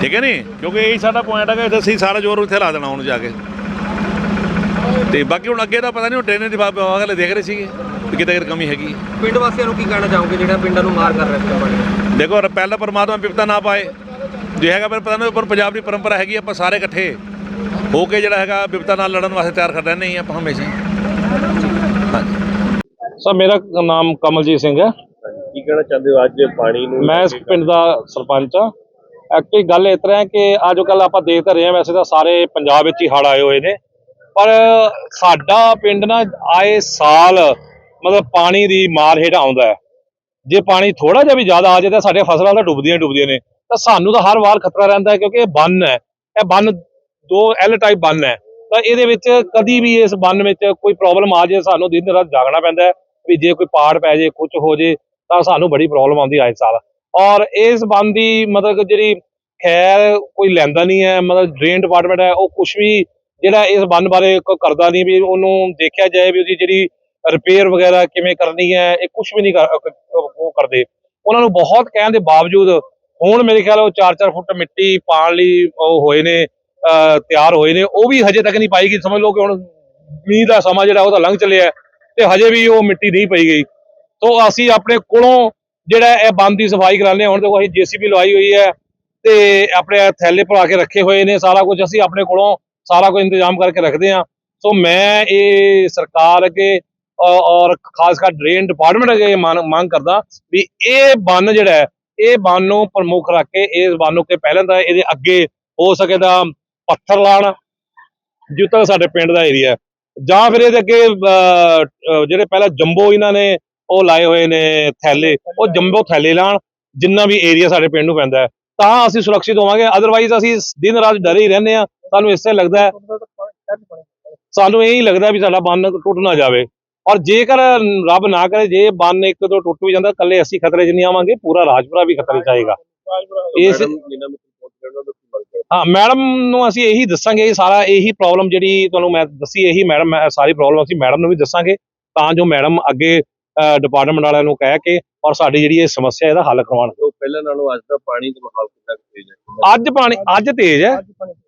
ਠੀਕ ਹੈ ਨਹੀਂ ਕਿਉਂਕਿ ਇਹ ਸਾਡਾ ਪੁਆਇੰਟ ਹੈਗਾ ਇੱਥੇ ਅਸੀਂ ਸਾਰਾ ਜ਼ੋਰ ਉੱਥੇ ਲਾ ਦੇਣਾ ਉਹਨੂੰ ਜਾ ਕੇ। ਤੇ ਬਾਕੀ ਹੁਣ ਅੱਗੇ ਦਾ ਪਤਾ ਨਹੀਂ ਹੁਣ ਟ੍ਰੇਨ ਦੀ ਬਾਤ ਵਾਲੇ ਦੇਖ ਰਹੇ ਸੀਗੇ ਵੀ ਕਿਤੇ ਕਿਤੇ ਕਮੀ ਹੈਗੀ। ਹੈ।
ਪਿੰਡ ਵਾਸੀਆਂ ਨੂੰ ਕੀ ਕਹਿਣਾ ਚਾਹੋਗੇ ਜਿਹੜਾ ਪਿੰਡਾਂ ਨੂੰ ਮਾਰ ਕਰ ਰਿਹਾ ਪਾਣੀ
ਦੇਖੋ ਪਹਿਲਾਂ ਪਰਮਾਤਮਾ ਵਿਪਤਾ ਨਾ ਪਾਏ। ਜੇ ਹੈਗਾ ਪਰ ਪਤਾ ਨਹੀਂ ਪਰ ਪੰਜਾਬ ਦੀ ਪਰੰਪਰਾ ਹੈਗੀ ਆਪਾਂ ਸਾਰੇ ਇਕੱਠੇ ਹੋ ਕੇ ਜਿਹੜਾ ਹੈਗਾ ਵਿਪਤਾ ਨਾਲ ਲੜਨ ਵਾਸਤੇ ਤਿਆਰ ਕਰ ਰਹਿੰਦੇ ਹੀ ਆਪਾਂ ਹਮੇਸ਼ਾ ਹਾਂਜੀ।
ਸਰ ਮੇਰਾ ਨਾਮ ਕਮਲਜੀਤ ਸਿੰਘ ਹੈ।
ਕੀ ਕਹਿਣਾ ਚਾਹੁੰਦੇ ਹੋ? ਅੱਜ ਪਾਣੀ ਨੂੰ
ਮੈਂ ਇਸ ਪਿੰਡ ਦਾ ਸਰਪੰਚ ਹਾਂ। ਐਕਚੁਅਲੀ ਗੱਲ ਇਸ ਤਰ੍ਹਾਂ ਹੈ ਕਿ ਅੱਜ ਕੱਲ ਆਪਾਂ ਦੇਖ ਤਾਂ ਰਹੇ ਹਾਂ ਵੈਸੇ ਤਾਂ ਸਾਰੇ ਪੰਜਾਬ ਵਿੱਚ ਹੀ ਹੜ੍ਹ ਆਏ ਹੋਏ ਨੇ। ਪਰ ਸਾਡਾ ਪਿੰਡ ਨਾ ਆਏ ਸਾਲ ਮਤਲਬ ਪਾਣੀ ਦੀ ਮਾਰ ਹੇਠ ਆਉਂਦਾ ਹੈ। ਜੇ ਪਾਣੀ ਥੋੜਾ ਜਿਹਾ ਵੀ ਜ਼ਿਆਦਾ ਆ ਜਾਏ ਤਾਂ ਸਾਡੇ ਫਸਲਾਂ ਤਾਂ ਡੁੱਬਦੀਆਂ ਹੀ ਡੁੱਬਦੀਆਂ ਨੇ। ਤਾਂ ਸਾਨੂੰ ਤਾਂ ਹਰ ਵਾਰ ਖਤਰਾ ਰਹਿੰਦਾ ਹੈ ਕਿਉਂਕਿ ਇਹ ਬੰਨ ਹੈ। ਇਹ ਬੰਨ ਦੋ ਐਲ ਟਾਈਪ ਬੰਨ ਹੈ। ਤਾਂ ਇਹਦੇ ਵਿੱਚ ਕਦੀ ਵੀ ਇਸ ਬੰਨ ਵਿੱਚ ਕੋਈ ਪ੍ਰੋਬਲਮ ਆ ਜਾਏ, ਸਾਨੂੰ ਦਿਨ ਰਾਤ ਜਾਗਣਾ ਪੈਂਦਾ ਹੈ ਵੀ ਜੇ ਕੋਈ ਪਾੜ ਪੈ ਜਾਏ ਕੁਝ ਹੋ ਜਾਏ, ਤਾਂ ਸਾਨੂੰ ਬੜੀ ਪ੍ਰੋਬਲਮ ਆਉਂਦੀ ਹੈ ਆਏ ਸਾਲ ਔਰ ਇਸ ਬੰਨ ਦੀ ਮਤਲਬ ਜਿਹੜੀ ਖੈਰ ਕੋਈ ਲੈਂਦਾ ਨਹੀਂ ਹੈ, ਮਤਲਬ ਡਰੇਨ ਡਿਪਾਰਟਮੈਂਟ ਹੈ, ਉਹ ਕੁਝ ਵੀ ਜਿਹੜਾ ਇਸ ਬੰਨ ਬਾਰੇ ਕੋਈ ਕਰਦਾ ਨਹੀਂ ਵੀ ਉਹਨੂੰ ਦੇਖਿਆ ਜਾਏ ਵੀ ਉਹਦੀ ਜਿਹੜੀ ਰਿਪੇਅਰ ਵਗੈਰਾ ਕਿਵੇਂ ਕਰਨੀ ਹੈ, ਇਹ ਕੁਝ ਵੀ ਨਹੀਂ ਕਰ ਉਹ ਕਰਦੇ। ਉਹਨਾਂ ਨੂੰ ਬਹੁਤ ਕਹਿਣ ਦੇ ਬਾਵਜੂਦ ਹੁਣ ਮੇਰੇ ਖਿਆਲ ਉਹ 4-4 ਫੁੱਟ ਮਿੱਟੀ ਪਾਣ ਲਈ ਉਹ ਹੋਏ ਨੇ ਤਿਆਰ ਹੋਏ ਨੇ। ਉਹ ਵੀ ਹਜੇ ਤੱਕ ਨਹੀਂ ਪਾਈ ਗਈ। ਸਮਝ ਲਓ ਕਿ ਹੁਣ ਮੀਂਹ ਦਾ ਸਮਾਂ ਜਿਹੜਾ ਉਹ ਤਾਂ ਲੰਘ ਚੱਲਿਆ ਤੇ ਹਜੇ ਵੀ ਉਹ ਮਿੱਟੀ ਨਹੀਂ ਪਈ ਗਈ। ਤੋਂ ਅਸੀਂ ਆਪਣੇ ਕੋਲੋਂ ਜਿਹੜਾ ਇਹ ਬੰਦ ਦੀ ਸਫ਼ਾਈ ਕਰਾਉਂਦੇ ਹਾਂ। ਹੁਣ ਦੇਖੋ, ਅਸੀਂ ਜੀਸੀਬੀ ਲਵਾਈ ਹੋਈ ਹੈ ਤੇ ਆਪਣੇ ਥੈਲੇ ਭਰਾ ਕੇ ਰੱਖੇ ਹੋਏ ਨੇ। ਸਾਰਾ ਕੁਝ ਅਸੀਂ ਆਪਣੇ ਕੋਲੋਂ ਸਾਰਾ ਕੁਝ ਇੰਤਜ਼ਾਮ ਕਰਕੇ ਰੱਖਦੇ ਹਾਂ। ਸੋ ਮੈਂ ਇਹ ਸਰਕਾਰ ਅੱਗੇ ਔਰ ਖਾਸ ਕਰ ਡਰੇਨ ਡਿਪਾਰਟਮੈਂਟ ਅੱਗੇ ਇਹ ਮੰਗ ਕਰਦਾ ਵੀ ਇਹ ਬੰਨ ਜਿਹੜਾ ਹੈ ਇਹ ਬੰਨ ਨੂੰ ਪ੍ਰਮੁੱਖ ਰੱਖ ਕੇ ਇਸ ਬੰਨ ਨੂੰ ਕਿ ਪਹਿਲਾਂ ਤਾਂ ਇਹਦੇ ਅੱਗੇ ਹੋ ਸਕੇ ਤਾਂ ਪੱਥਰ ਲਾਣ ਜਿੱਥੇ ਤੱਕ ਸਾਡੇ ਪਿੰਡ ਦਾ ਏਰੀਆ ਜਾਂ ਫਿਰ ਇਹਦੇ ਅੱਗੇ ਜਿਹੜੇ ਪਹਿਲਾਂ ਜੰਬੋ ਇਹਨਾਂ ਨੇ ਉਹ ਲਾਏ ਹੋਏ ਨੇ ਥੈਲੇ ਉਹ ਜੰਬੋ ਥੈਲੇ ਲਾਣ ਜਿੰਨਾ ਵੀ ਏਰੀਆ ਸਾਡੇ ਪਿੰਡ ਨੂੰ ਪੈਂਦਾ ਹੈ। ਤਾਂ ਅਸੀਂ ਸੁਰੱਖਿਅਤ ਹੋਵਾਂਗੇ ਅਦਰਵਾਈਜ਼ ਅਸੀਂ ਦਿਨ ਰਾਤ ਡਰੇ ਹੀ ਰਹਿੰਦੇ ਆ ਸਾਨੂੰ ਇਸੇ ਲੱਗਦਾ ਸਾਨੂੰ ਇਹ ਹੀ ਲੱਗਦਾ ਵੀ ਸਾਡਾ ਬੰਨ ਟੁੱਟ ਨਾ ਜਾਵੇ। ਔਰ ਜੇਕਰ ਰੱਬ ਨਾ ਕਰੇ ਜੇ ਬੰਨ ਇੱਕ ਤੋਂ ਟੁੱਟ ਵੀ ਜਾਂਦਾ ਕੱਲੇ ਅਸੀਂ ਖਤਰੇ 'ਚ ਨਹੀਂ ਆਵਾਂਗੇ ਪੂਰਾ ਰਾਜਪੁਰਾ ਵੀ ਖਤਰੇ 'ਚ ਆਏਗਾ। ਇਸ ਹਾਂ? ਮੈਡਮ ਨੂੰ ਅਸੀਂ ਇਹੀ ਦੱਸਾਂਗੇ ਇਹ ਸਾਰਾ ਇਹੀ ਪ੍ਰੋਬਲਮ ਜਿਹੜੀ ਤੁਹਾਨੂੰ ਮੈਂ ਦੱਸੀ ਇਹੀ ਮੈਡਮ ਸਾਰੀ ਪ੍ਰੋਬਲਮ ਅਸੀਂ ਮੈਡਮ ਨੂੰ ਵੀ ਦੱਸਾਂਗੇ ਤਾਂ ਜੋ ਮੈਡਮ ਅੱਗੇ ਡਿਪਾਰਟਮੈਂਟ ਵਾਲਿਆਂ ਨੂੰ ਕਹਿ ਕੇ ਔਰ ਸਾਡੀ ਜਿਹੜੀ ਇਹ ਸਮੱਸਿਆ ਇਹਦਾ ਹੱਲ ਕਰਵਾਉਣ।
ਪਹਿਲਾਂ ਨਾਲੋਂ ਅੱਜ ਦਾ ਪਾਣੀ ਦਾ ਮਾਹੌਲ ਕਿੰਨਾ ਤੇਜ਼ ਹੈ?
ਅੱਜ ਪਾਣੀ ਅੱਜ ਤੇਜ਼ ਹੈ।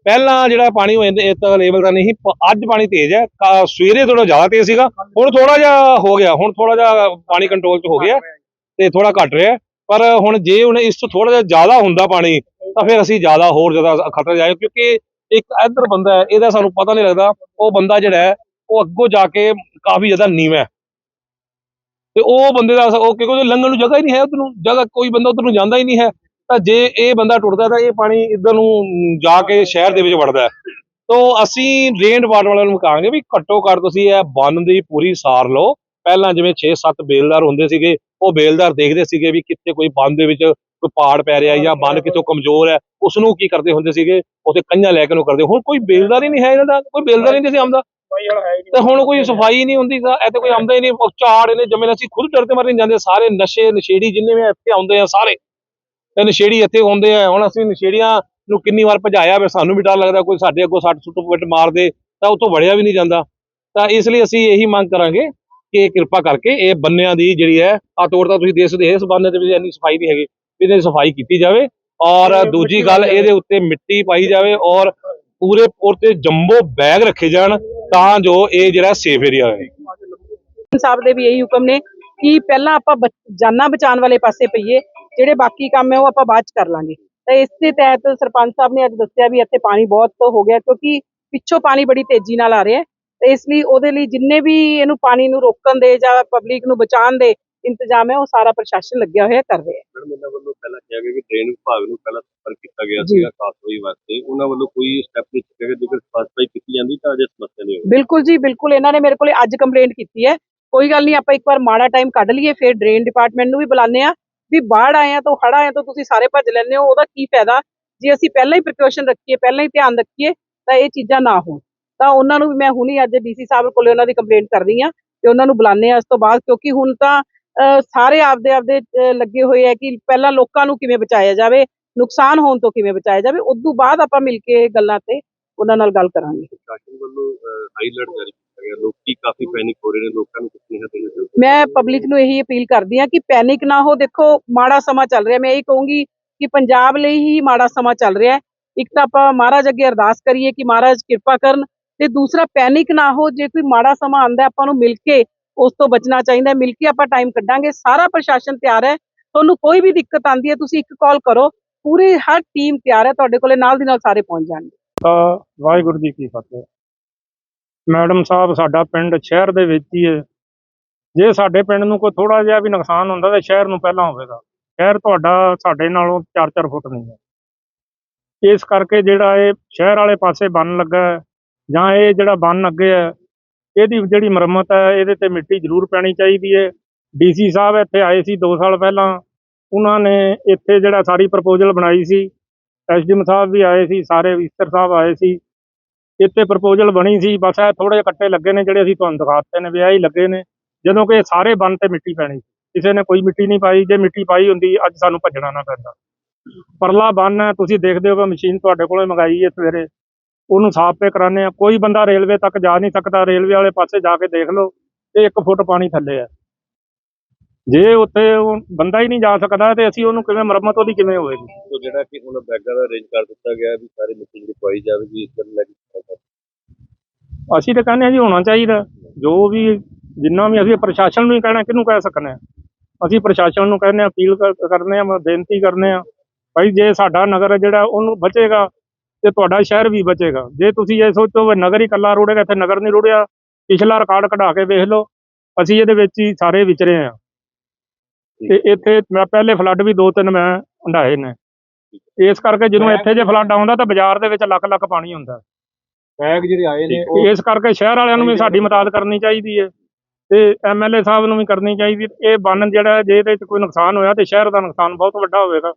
ਪਹਿਲਾਂ ਜਿਹੜਾ ਪਾਣੀ ਉਹ ਇੰਨੇ- ਇਸ ਲੈਵਲ ਦਾ ਨਹੀਂ ਅੱਜ ਪਾਣੀ ਤੇਜ਼ ਹੈ ਸਵੇਰੇ ਥੋੜਾ ਜ਼ਿਆਦਾ ਤੇਜ਼ ਸੀਗਾ ਹੁਣ ਥੋੜਾ ਜਿਹਾ ਹੋ ਗਿਆ ਹੁਣ ਥੋੜਾ ਜਿਹਾ ਪਾਣੀ ਕੰਟਰੋਲ 'ਚ ਹੋ ਗਿਆ ਤੇ ਥੋੜਾ ਘਟ ਰਿਹਾ ਪਰ ਹੁਣ ਜੇ ਹੁਣ ਇਸ ਤੋਂ ਥੋੜਾ ਜਿਹਾ ਜ਼ਿਆਦਾ ਹੁੰਦਾ ਪਾਣੀ ਤਾਂ ਫਿਰ ਅਸੀਂ ਜ਼ਿਆਦਾ ਹੋਰ ਜ਼ਿਆਦਾ ਖਤਰੇ ਜਾਏ ਕਿਉਂਕਿ ਇੱਕ ਇੱਧਰ ਬੰਦਾ ਹੈ ਇਹਦਾ ਸਾਨੂੰ ਪਤਾ ਨਹੀਂ ਲੱਗਦਾ ਉਹ ਬੰਦਾ ਜਿਹੜਾ ਹੈ ਉਹ ਅੱਗੋਂ ਜਾ ਕੇ ਕਾਫੀ ਜ਼ਿਆਦਾ ਨੀਵਾਂ ਹੈ। ਤੇ ਉਹ ਬੰਦੇ ਦਾ ਉਹ ਕਿਉਂਕਿ ਲੰਘਣ ਨੂੰ ਜਗ੍ਹਾ ਹੀ ਨਹੀਂ ਹੈ ਉਧਰ ਨੂੰ ਜਗ੍ਹਾ ਕੋਈ ਬੰਦਾ ਉਧਰ ਨੂੰ ਜਾਂਦਾ ਹੀ ਨਹੀਂ ਹੈ। ਤਾਂ ਜੇ ਇਹ ਬੰਦਾ ਟੁੱਟਦਾ ਤਾਂ ਇਹ ਪਾਣੀ ਇੱਧਰ ਨੂੰ ਜਾ ਕੇ ਸ਼ਹਿਰ ਦੇ ਵਿੱਚ ਵੜਦਾ ਹੈ। ਤੋ ਅਸੀਂ ਡਰੇਨ ਡਿਪਾਰਟਮੈਂਟ ਵਾਲਿਆਂ ਨੂੰ ਕਹਾਂਗੇ ਵੀ ਘੱਟੋ ਘੱਟ ਤੁਸੀਂ ਇਹ ਬੰਨ ਦੀ ਪੂਰੀ ਸਾਰ ਲਓ। ਪਹਿਲਾਂ ਜਿਵੇਂ 6-7 ਬੇਲਦਾਰ ਹੁੰਦੇ ਸੀਗੇ ਉਹ ਬੇਲਦਾਰ ਦੇਖਦੇ ਸੀਗੇ ਵੀ ਕਿੱਥੇ ਕੋਈ ਬੰਨ ਦੇ ਵਿੱਚ ਕੋਈ ਪਾੜ ਪੈ ਰਿਹਾ ਜਾਂ ਬੰਨ ਕਿਤੋਂ ਕਮਜ਼ੋਰ ਹੈ। ਉਸ ਨੂੰ ਕੀ ਕਰਦੇ ਹੁੰਦੇ ਸੀਗੇ ਉੱਥੇ ਕੰਝਾਂ ਲੈ ਕੇ ਨੂੰ ਕਰਦੇ। ਹੁਣ ਕੋਈ ਬੇਲਦਾਰ ਹੀ ਨਹੀਂ ਹੈ ਇਹਨਾਂ ਦਾ ਕੋਈ ਬੇਲਦਾਰ ਹੀ ਨਹੀਂ ਸੀ ਆਉਂਦਾ। ਤੇ ਹੁਣ ਕੋਈ ਸਫ਼ਾਈ ਨਹੀਂ ਹੁੰਦੀ ਤਾਂ ਇੱਥੇ ਕੋਈ ਆਉਂਦਾ ਹੀ ਨਹੀਂ। ਝਾੜ ਇਹਨੇ ਜਮੇ ਅਸੀਂ ਖੁਦ ਡਰਦੇ ਮਰ ਨਹੀਂ ਜਾਂਦੇ। ਸਾਰੇ ਨਸ਼ੇ ਨਸ਼ੇੜੀ ਜਿੰਨੇ ਵੀ ਇੱਥੇ ਆਉਂਦੇ ਆ ਸਾਰੇ। ਤੇ ਨਸ਼ੇੜੀ ਇੱਥੇ ਹੁੰਦੇ ਆ ਹੁਣ ਅਸੀਂ ਨਸ਼ੇੜੀਆਂ ਨੂੰ ਕਿੰਨੀ ਵਾਰ ਭਜਾਇਆ ਫਿਰ ਸਾਨੂੰ ਵੀ ਡਰ ਲੱਗਦਾ ਕੋਈ ਸਾਡੇ ਅੱਗੋਂ ਸੱਟ ਸੁੱਟ ਪਿੱਟ ਮਾਰ ਦੇ ਤਾਂ ਉੱਥੋਂ ਵੜਿਆ ਵੀ ਨਹੀਂ ਜਾਂਦਾ। ਤਾਂ ਇਸ ਲਈ ਅਸੀਂ ਇਹੀ ਮੰਗ ਕਰਾਂਗੇ ਕਿ ਕਿਰਪਾ ਕਰਕੇ ਇਹ ਬੰਨਿਆਂ ਦੀ ਜਿਹੜੀ ਹੈ ਆ ਤੋੜ ਤਾਂ ਤੁਸੀਂ ਦੇਖ ਸਕਦੇ ਇਸ ਬੰਨੇ ਦੇ ਵਿੱਚ ਇੰਨੀ ਸਫ਼ਾਈ ਨਹੀਂ ਹੈਗੀ ਇਹਦੀ ਸਫ਼ਾਈ ਕੀਤੀ ਜਾਵੇ ਔਰ ਦੂਜੀ ਗੱਲ ਇਹਦੇ ਉੱਤੇ ਮਿੱਟੀ ਪਾਈ ਜਾਵੇ ਔਰ ਪੂਰੇ ਪੂਰ ਤੇ ਜੰਬੋ ਬੈਗ ਰੱਖੇ ਜਾਣ ਤਾਂ ਜੋ ਇਹ ਜਿਹੜਾ ਸੇਫ ਏਰੀਆ ਹੋਵੇ
ਸਾਹਿਬ ਦੇ ਵੀ ਇਹੀ ਹੁਕਮ ਨੇ ਕਿ ਪਹਿਲਾਂ ਆਪਾਂ ਜਾਨਾਂ ਬਚਾਉਣ ਵਾਲੇ ਪਾਸੇ ਪਈਏ ਜਿਹੜੇ ਬਾਕੀ ਕੰਮ ਹੈ ਉਹ ਆਪਾਂ ਬਾਅਦ ਚ ਕਰ ਲਾਂਗੇ। ਤਾਂ ਇਸ ਦੇ ਤਹਿਤ ਸਰਪੰਚ ਸਾਹਿਬ ਨੇ ਅੱਜ ਦੱਸਿਆ ਵੀ ਇੱਥੇ ਪਾਣੀ ਬਹੁਤ ਹੋ ਗਿਆ ਕਿਉਂਕਿ ਪਿੱਛੋਂ ਪਾਣੀ ਬੜੀ ਤੇਜ਼ੀ ਨਾਲ ਆ ਰਿਹਾ ਹੈ। ਤੇ ਇਸ ਲਈ ਉਹਦੇ ਲਈ ਜਿੰਨੇ ਵੀ ਇਹਨੂੰ ਪਾਣੀ ਨੂੰ ਰੋਕਣ ਦੇ ਜਾਂ ਪਬਲਿਕ ਨੂੰ ਬਚਾਉਣ ਦੇ ਇੰਤਜ਼ਾਮ ਹੈ ਉਹ ਸਾਰਾ ਪ੍ਰਸ਼ਾਸਨ ਲੱਗਿਆ ਹੋਇਆ ਕਰ ਰਿਹਾ ਹੈ।
ਮੈਡਮ ਇਹਨਾਂ ਵੱਲੋਂ ਪਹਿਲਾਂ ਕਿਹਾ ਗਿਆ ਕਿ ਡਰੇਨ ਵਿਭਾਗ ਨੂੰ ਪਹਿਲਾਂ ਸੰਪਰਕ ਕੀਤਾ ਗਿਆ। ਸੀਗਾ ਸਾਫ਼ ਸਫ਼ਾਈ ਵਾਸਤੇ। ਉਹਨਾਂ ਵੱਲੋਂ ਕੋਈ ਸਟੈਪ ਨਹੀਂ ਚੁੱਕਿਆ ਗਿਆ ਜੇਕਰ ਸਾਫ਼ ਸਫ਼ਾਈ ਕੀਤੀ ਜਾਂਦੀ ਤਾਂ ਅਜੇ ਸਮੱਸਿਆ ਨਹੀਂ ਹੋਣੀ
ਬਿਲਕੁਲ ਜੀ ਬਿਲਕੁਲ। ਇਹਨਾਂ ਨੇ ਮੇਰੇ ਕੋਲੇ ਅੱਜ ਕੰਪਲੇਂਟ ਕੀਤੀ ਹੈ। ਕੋਈ ਗੱਲ ਨਹੀਂ ਆਪਾਂ ਇੱਕ ਵਾਰ ਮਾੜਾ ਟਾਈਮ ਕੱਢ ਲਈਏ ਫਿਰ ਡਰੇਨ ਡਿਪਾਰਟਮੈਂਟ ਨੂੰ ਵੀ ਬੁਲਾਉਂਦੇ ਆ ਵੀ ਬਾੜ ਆਏ ਤਾਂ ਹੜ ਆਏ ਤਾਂ ਤੁਸੀਂ ਸਾਰੇ ਭੱਜ ਲੈਂਦੇ ਹੋ ਉਹਦਾ ਕੀ ਫਾਇਦਾ? ਜੇ ਅਸੀਂ ਪਹਿਲਾਂ ਹੀ ਪ੍ਰੀਕਾਸ਼ਨ ਰੱਖੀਏ ਪਹਿਲਾਂ ਹੀ ਧਿਆਨ ਰੱਖੀਏ ਤਾਂ ਇਹ ਚੀਜ਼ਾਂ ਨਾ ਹੋਣ। ਤਾਂ ਉਹਨਾਂ ਨੂੰ ਮੈਂ ਹੁਣੀ ਅੱਜ ਡੀਸੀ ਸਾਹਿਬ ਕੋਲੇ ਉਹਨਾਂ ਦੀ ਕੰਪਲੇਂਟ ਕਰ ਰਹੀ ਆ ਤੇ ਉਹਨਾਂ ਨੂੰ ਬੁਲਾਉਂਦੇ ਆ ਇਸ ਤੋਂ ਬਾਅਦ ਕਿਉਂਕਿ ਹੁਣ ਤਾਂ ਅਹ, ਸਾਰੇ ਆਪਦੇ ਆਪਦੇ ਲੱਗੇ ਹੋਏ ਆ ਕਿ ਪਹਿਲਾਂ ਲੋਕਾਂ ਨੂੰ ਕਿਵੇਂ ਬਚਾਇਆ ਜਾਵੇ ਨੁਕਸਾਨ ਹੋਣ ਤੋਂ ਕਿਵੇਂ ਬਚਾਇਆ ਜਾਵੇ ਉਸ ਤੋਂ ਬਾਅਦ ਆਪਾਂ ਮਿਲ ਕੇ ਗੱਲਾਂ ਤੇ ਉਹਨਾਂ ਨਾਲ ਗੱਲ ਕਰਾਂਗੇ।
ਪ੍ਰਸ਼ਾਸਨ ਵੱਲੋਂ ਹਾਈ ਜਾਰੀ ਗਿਆ ਲੋਕੀ ਕਾਫੀ ਪੈਨਿਕ ਹੋ ਰਹੇ ਨੇ ਲੋਕਾਂ ਨੂੰ ਤਰ੍ਹਾਂ ਦੇਣਾ ਚਾਹੁੰਦੇ।
ਮੈਂ ਪਬਲਿਕ ਨੂੰ ਇਹੀ ਅਪੀਲ ਕਰਦੀ ਹਾਂ ਕਿ ਪੈਨਿਕ ਨਾ ਹੋ। ਦੇਖੋ ਮਾੜਾ ਸਮਾਂ ਚੱਲ ਰਿਹਾ। ਮੈਂ ਇਹ ਕਹੂੰਗੀ ਕਿ ਪੰਜਾਬ ਲਈ ਹੀ ਮਾੜਾ ਸਮਾਂ ਚੱਲ ਰਿਹਾ ਹੈ। ਇੱਕ ਤਾਂ ਆਪਾਂ ਮਹਾਰਾਜ ਅੱਗੇ ਅਰਦਾਸ ਕਰੀਏ ਕਿ ਮਹਾਰਾਜ ਕਿਰਪਾ ਕਰਨ ਤੇ ਦੂਸਰਾ ਪੈਨਿਕ ਨਾ ਹੋ। ਜੇ ਕੋਈ ਮਾੜਾ ਸਮਾਂ ਆਂਦਾ ਆਪਾਂ ਨੂੰ ਮਿਲ ਕੇ ਉਸ ਤੋਂ ਬਚਣਾ ਚਾਹੀਦਾ ਹੈ। ਮਿਲ ਕੇ ਆਪਾਂ ਟਾਈਮ ਕੱਢਾਂਗੇ। ਸਾਰਾ ਪ੍ਰਸ਼ਾਸਨ ਤਿਆਰ ਹੈ। ਤੁਹਾਨੂੰ ਕੋਈ ਵੀ ਦਿੱਕਤ ਆਂਦੀ ਹੈ ਤੁਸੀਂ ਇੱਕ ਕਾਲ ਕਰੋ। ਪੂਰੀ ਹਰ ਟੀਮ ਤਿਆਰ ਹੈ। ਤੁਹਾਡੇ ਕੋਲੇ ਨਾਲ ਦੀ ਨਾਲ ਸਾਰੇ ਪਹੁੰਚ ਜਾਣਗੇ।
ਤਾਂ ਵਾਹਿਗੁਰੂ ਜੀ ਕੀ ਫਤਿਹ। ਮੈਡਮ ਸਾਹਿਬ, ਸਾਡਾ ਪਿੰਡ ਸ਼ਹਿਰ ਦੇ ਵਿੱਚ ਹੀ ਹੈ। ਜੇ ਸਾਡੇ ਪਿੰਡ ਨੂੰ ਕੋਈ ਥੋੜਾ ਜਿਹਾ ਵੀ ਨੁਕਸਾਨ ਹੁੰਦਾ ਤਾਂ ਸ਼ਹਿਰ ਨੂੰ ਪਹਿਲਾਂ ਹੋਵੇਗਾ। ਸ਼ਹਿਰ ਤੁਹਾਡਾ, ਸਾਡੇ ਨਾਲੋਂ 4-4 ਫੁੱਟ ਨਹੀਂ ਹੈ। ਇਸ ਕਰਕੇ ਜਿਹੜਾ ਇਹ ਸ਼ਹਿਰ ਵਾਲੇ ਪਾਸੇ ਬੰਨ ਲੱਗਾ ਜਾਂ ਇਹ ਜਿਹੜਾ ਬੰਨ ਅੱਗੇ ਹੈ, ਇਹਦੀ ਜਿਹੜੀ ਮੁਰੰਮਤ ਹੈ, ਇਹਦੇ ਤੇ ਮਿੱਟੀ ਜ਼ਰੂਰ ਪੈਣੀ ਚਾਹੀਦੀ ਹੈ। ਡੀਸੀ ਸਾਹਿਬ ਇੱਥੇ ਆਏ ਸੀ 2 ਸਾਲ ਪਹਿਲਾਂ। ਉਹਨਾਂ ਨੇ ਇੱਥੇ ਜਿਹੜਾ ਸਾਰੀ ਪ੍ਰਪੋਜ਼ਲ ਬਣਾਈ ਸੀ। ਐਸਡੀਐਮ ਸਾਹਿਬ ਵੀ ਆਏ ਸੀ, ਸਾਰੇ ਵਿਸਤਰ ਸਾਹਿਬ ਆਏ ਸੀ। ਇੱਥੇ ਪ੍ਰਪੋਜ਼ਲ ਬਣੀ ਸੀ, ਬਸ ਇਹ ਥੋੜੇ ਜਿਹੇ ਕੱਟੇ ਲੱਗੇ ਨੇ ਜਿਹੜੇ ਅਸੀਂ ਤੁਹਾਨੂੰ ਦਿਖਾ ਦਿੱਤੇ ਨੇ ਵਿਆਹ ਹੀ ਲੱਗੇ ਨੇ। ਜਦੋਂ ਕਿ ਸਾਰੇ ਬੰਨ ਤੇ ਮਿੱਟੀ ਪੈਣੀ ਸੀ। ਕਿਸੇ ਨੇ ਕੋਈ ਮਿੱਟੀ ਨਹੀਂ ਪਾਈ, ਜੇ ਮਿੱਟੀ ਪਾਈ ਹੁੰਦੀ, ਅੱਜ ਸਾਨੂੰ ਭੱਜਣਾ ਨਾ ਪੈਂਦਾ। ਪਰਲਾ ਬੰਨ ਹੈ ਤੁਸੀਂ ਦੇਖਦੇ ਹੋ ਕਿ ਮਸ਼ੀਨ ਤੁਹਾਡੇ ਕੋਲੋਂ ਮੰਗਾਈ ਹੈ ਸਵੇਰੇ। ਉਹਨੂੰ ਸਾਫ਼ ਪੇ ਕਰਾਣੇ ਆ ਕੋਈ ਬੰਦਾ ਰੇਲਵੇ ਤੱਕ ਜਾ ਨਹੀਂ ਸਕਦਾ। ਰੇਲਵੇ ਵਾਲੇ ਪਾਸੇ ਜਾ ਕੇ ਦੇਖ ਲਓ ਤੇ 1 ਫੁੱਟ ਪਾਣੀ ਥੱਲੇ ਹੈ। ਜੇ ਉੱਥੇ ਉਹ ਬੰਦਾ ਹੀ ਨਹੀਂ ਜਾ ਸਕਦਾ ਤੇ ਅਸੀਂ ਉਹਨੂੰ ਕਿਵੇਂ ਮੁਰੰਮਤ ਉਹਦੀ ਕਿਵੇਂ ਹੋਵੇਗੀ?
ਸੋ ਜਿਹੜਾ ਕਿ ਹੁਣ ਬੈਗਾਂ ਦਾ ਅਰੇਂਜ ਕਰ ਦਿੱਤਾ ਗਿਆ ਵੀ ਸਾਰੇ ਮਿੱਟੀ ਜਿਹੜੀ ਪਾਈ ਜਾਵੇਗੀ ਇਸ ਤਰ੍ਹਾਂ ਲੈ ਕੇ
ਅਸੀਂ ਤਾਂ ਕਹਿੰਦੇ ਹਾਂ ਜੀ ਹੋਣਾ ਚਾਹੀਦਾ। ਜੋ ਵੀ ਜਿੰਨਾ ਵੀ ਅਸੀਂ ਪ੍ਰਸ਼ਾਸਨ ਨੂੰ ਹੀ ਕਹਿਣਾ ਕਿਹਨੂੰ ਕਹਿ ਸਕਨੇ ਆ? ਅਸੀਂ ਪ੍ਰਸ਼ਾਸਨ ਨੂੰ ਕਹਿੰਦੇ ਹਾਂ ਅਪੀਲ ਕਰ- ਕਰਨੇ ਆ ਬੇਨਤੀ ਕਰਨੇ ਆ ਭਾਈ ਜੇ ਸਾਡਾ ਨਗਰ ਜਿਹੜਾ ਉਹਨੂੰ ਬਚੇਗਾ ਤੇ ਤੁਹਾਡਾ ਸ਼ਹਿਰ ਵੀ ਬਚੇਗਾ। ਜੇ ਤੁਸੀਂ ਇਹ ਸੋਚੋ ਵੀ ਨਗਰ ਹੀ ਕੱਲਾ ਰੁੜੇਗਾ ਇੱਥੇ ਨਗਰ ਨਹੀਂ ਰੁੜਿਆ ਪਿਛਲਾ ਰਿਕਾਰਡ ਕਢਾ ਕੇ ਵੇਖ ਲਓ ਅਸੀਂ ਇਹਦੇ ਵਿੱਚ ਹੀ ਸਾਰੇ ਵਿਚਰੇ ਆ ਤੇ ਇੱਥੇ ਮੈਂ ਪਹਿਲੇ ਫਲੱਡ ਵੀ ਦੋ ਤਿੰਨ ਮੈਂ ਹੰਢਾਏ ਨੇ। ਇਸ ਕਰਕੇ ਜਦੋਂ ਇੱਥੇ ਜੇ ਫਲੱਡ ਆਉਂਦਾ ਤਾਂ ਬਾਜ਼ਾਰ ਦੇ ਵਿੱਚ ਲੱਖ ਲੱਖ ਪਾਣੀ ਹੁੰਦਾ।
ਬੈਗ ਜਿਹੜੇ ਆਏ ਨੇ
ਇਸ ਕਰਕੇ ਸ਼ਹਿਰ ਵਾਲਿਆਂ ਨੂੰ ਵੀ ਸਾਡੀ ਮਦਦ ਕਰਨੀ ਚਾਹੀਦੀ ਹੈ। ਤੇ ਐਮਐਲਏ ਸਾਹਿਬ ਨੂੰ ਵੀ ਕਰਨੀ ਚਾਹੀਦੀ। ਹੈ। ਇਹ ਬੰਨ ਜਿਹੜਾ ਜੇ ਇਹਦੇ ਵਿੱਚ ਕੋਈ ਨੁਕਸਾਨ ਹੋਇਆ ਤੇ ਸ਼ਹਿਰ ਦਾ ਨੁਕਸਾਨ ਬਹੁਤ ਵੱਡਾ ਹੋਵੇਗਾ।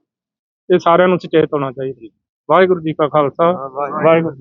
ਇਹ ਸਾਰਿਆਂ ਨੂੰ ਸੁਚੇਤ ਹੋਣਾ ਚਾਹੀਦਾ। ਵਾਹਿਗੁਰੂ ਜੀ ਕਾ ਖਾਲਸਾ। ਵਾਹਿਗੁਰੂ